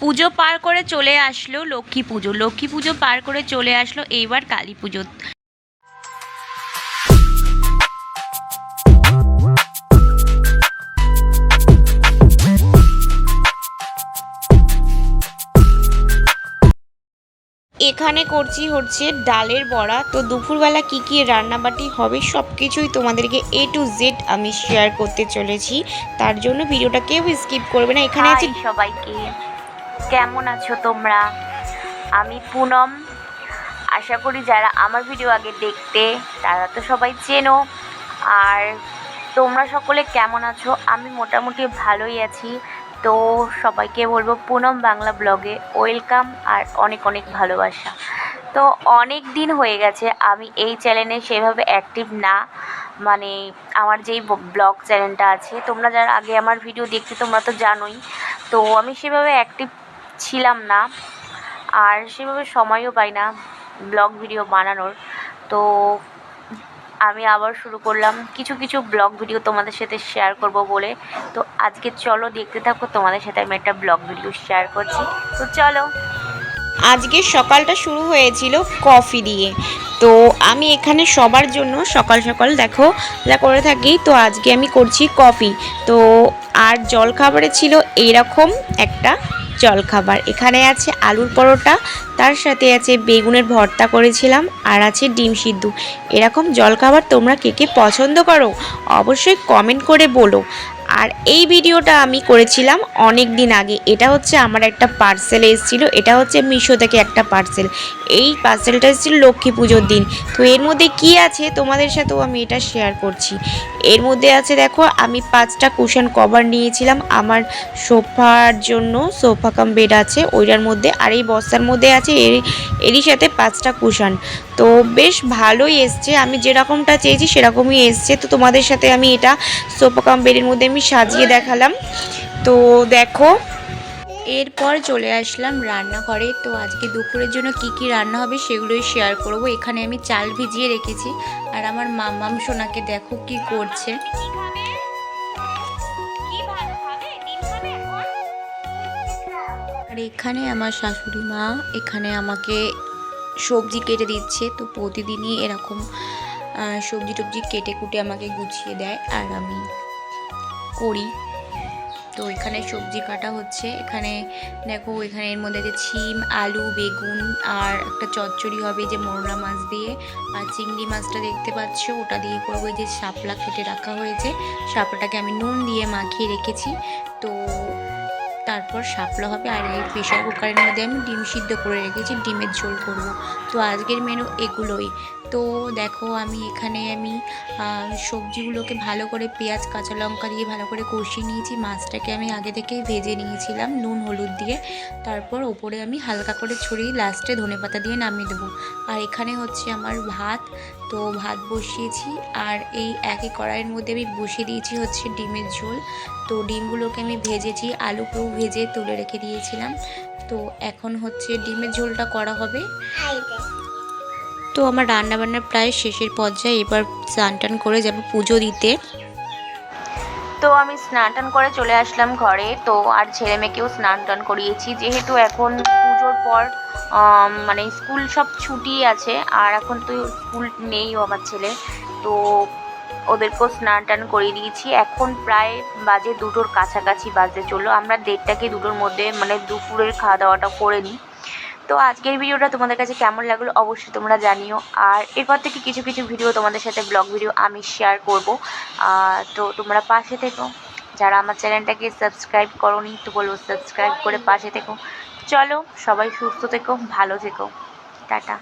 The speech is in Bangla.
পুজো পার করে চলে আসলো লক্ষ্মী পুজো। লক্ষ্মী পুজো পার করে চলে আসলো এইবার কালী পুজো। এখানে করছি হচ্ছে ডালের বড়া। তো দুপুরবেলা কি কি রান্নাবাটি হবে সব কিছুই তোমাদেরকে এ টু জেড আমি শেয়ার করতে চলেছি। তার জন্য ভিডিওটা কেউ স্কিপ করবে না। এখানে আছে সবাইকে। কেমন আছো তোমরা? আমি পুনম। আশা করি যারা আমার ভিডিও আগে দেখতে, তারা তো সবাই চেনো। আর তোমরা সকলে কেমন আছো? আমি মোটামুটি ভালোই আছি। তো সবাইকে বলব পুনম বাংলা ব্লগে ওয়েলকাম আর অনেক অনেক ভালোবাসা। তো অনেক দিন হয়ে গেছে, আমি এই চ্যানেলে সেভাবে অ্যাক্টিভ না। মানে আমার যেই ব্লগ চ্যানেলটা আছে, তোমরা যারা আগে আমার ভিডিও দেখতে তোমরা তো জানোই। তো আমি সেভাবে অ্যাক্টিভ ছিলাম না। আর সেভাবে সময়ও পাই না ব্লগ ভিডিও বানানোর। তো আমি আবার শুরু করলাম। কিছু কিছু ব্লগ ভিডিও তোমাদের সাথে শেয়ার করব বলে। তো আজকে চলো দেখতে থাকো, তোমাদের সাথে আমি একটা ব্লগ ভিডিও শেয়ার করছি। তো চলো। আজকে সকালটা শুরু হয়েছিল কফি দিয়ে। তো আমি এখানে সবার জন্য সকাল সকাল দেখো, যা করে থাকি। তো আজকে আমি করছি কফি। তো আর জলখাবারে ছিল এইরকম একটা জলখাবার। এখানে আছে আলুর পরোটা, তার সাথে আছে বেগুনের ভর্তা করেছিলাম আর আছে ডিম সিদ্ধ। এরকম জলখাবার তোমরা কে কে পছন্দ করো অবশ্যই কমেন্ট করে বলো। আর এই ভিডিওটা আমি করেছিলাম অনেক দিন আগে। এটা হচ্ছে আমার একটা পার্সেল এসেছিল। এটা হচ্ছে মিশো থেকে একটা পার্সেল এই পার্সেলটা এসেছিল লক্ষ্মী পুজোর দিন। তো এর মধ্যে কি আছে তোমাদের সাথেও আমি এটা শেয়ার করছি। এর মধ্যে আছে, দেখো, আমি পাঁচটা কুশন কভার নিয়েছিলাম। আমার সোফার জন্য সোফা কাম বেড আছে, ওইটার মধ্যে। আর এই বস্তার মধ্যে আছে, এর, এরই সাথে পাঁচটা কুশন তো বেশ ভালোই এসছে, আমি যেরকমটা চেয়েছি সেরকমই এসছে। তো তোমাদের সাথে আমি এটা সোফা কাম বেডের মধ্যে আমি সাজিয়ে দেখালাম। তো দেখো এরপর চলে আসলাম রান্নাঘরে। তো আজকে দুপুরের জন্য কি কি রান্না হবে সেগুলোই শেয়ার করব। এখানে আমি চাল ভিজিয়ে রেখেছি। আর আমার মামাম সোনাকে দেখো কি করছে। আর এখানে আমার শাশুড়ি মা, এখানে আমাকে সবজি কেটে দিচ্ছে। তো প্রতিদিনই এরকম সবজি টবজি কেটে কুটে আমাকে গুছিয়ে দেয়। আর আমি করি। তো এখানে সবজি কাটা হচ্ছে। এখানে দেখো, এখানে এর মধ্যে যে ছিম, আলু, বেগুন আর একটা চচ্চড়ি হবে যে মোরলা মাছ দিয়ে। আর চিংড়ি মাছটা দেখতে পাচ্ছ, ওটা দিয়ে করব যে শাপলা কেটে রাখা হয়েছে। শাপলাটাকে আমি নুন দিয়ে মাখিয়ে রেখেছি। তো তারপর শাপলা হবে আর এই প্রেশার কুকারের মধ্যে আমি ডিম সিদ্ধ করে রেখেছি, ডিমের ঝোল করব। তো আজকের মেনু এগুলোই। তো দেখো আমি এখানে আমি সবজিগুলোকে ভালো করে পেঁয়াজ, কাঁচা লঙ্কা দিয়ে ভালো করে কষিয়ে নিয়েছি। মাছটাকে আমি আগে থেকেই ভেজে নিয়েছিলাম নুন, হলুদ দিয়ে। তারপর ওপরে আমি হালকা করে ছড়িয়ে লাস্টে ধনেপাতা দিয়ে নামিয়ে দেবো। আর এখানে হচ্ছে আমার ভাত, তো ভাত বসিয়েছি। আর এই একই কড়াইয়ের মধ্যে আমি বসিয়ে দিয়েছি হচ্ছে ডিমের ঝোল। তো ডিমগুলোকে আমি ভেজেছি, আলু আলুকেও ভেজে তুলে রেখে দিয়েছিলাম। তো এখন হচ্ছে ডিমের ঝোলটা করা হবে। তো আমার রান্নাবান্না প্রায় শেষের পর্যায়ে এবার স্নান টান করে যাব পুজো দিতে। তো আমি স্নান টান করে চলে আসলাম ঘরে। তো আর ছেলে মেয়েকেও স্নান টান করিয়েছি। যেহেতু এখন পুজোর পর মানে স্কুল সব ছুটি আছে, আর এখন তো স্কুল নেই আমার ছেলে। তো ওদেরকেও স্নান টান করিয়ে দিয়েছি। এখন প্রায় বাজে দুটোর কাছাকাছি বাজতে চলল আমরা দেড়টাকে দুটোর মধ্যে মানে দুপুরের খাওয়া দাওয়াটা করে নিই। তো আজকের ভিডিওটা তোমাদের কাছে কেমন লাগল অবশ্যই তোমরা জানিও। আর এরপর থেকে কিছু কিছু ভিডিও তোমাদের সাথে ব্লগ ভিডিও আমি শেয়ার করব। তো তোমরা পাশে থেকো। যারা আমার চ্যানেলটাকে সাবস্ক্রাইব করোনি তো বলব সাবস্ক্রাইব করে পাশে থেকো। চলো সবাই সুস্থ থেকো, ভালো থেকো। টাটা।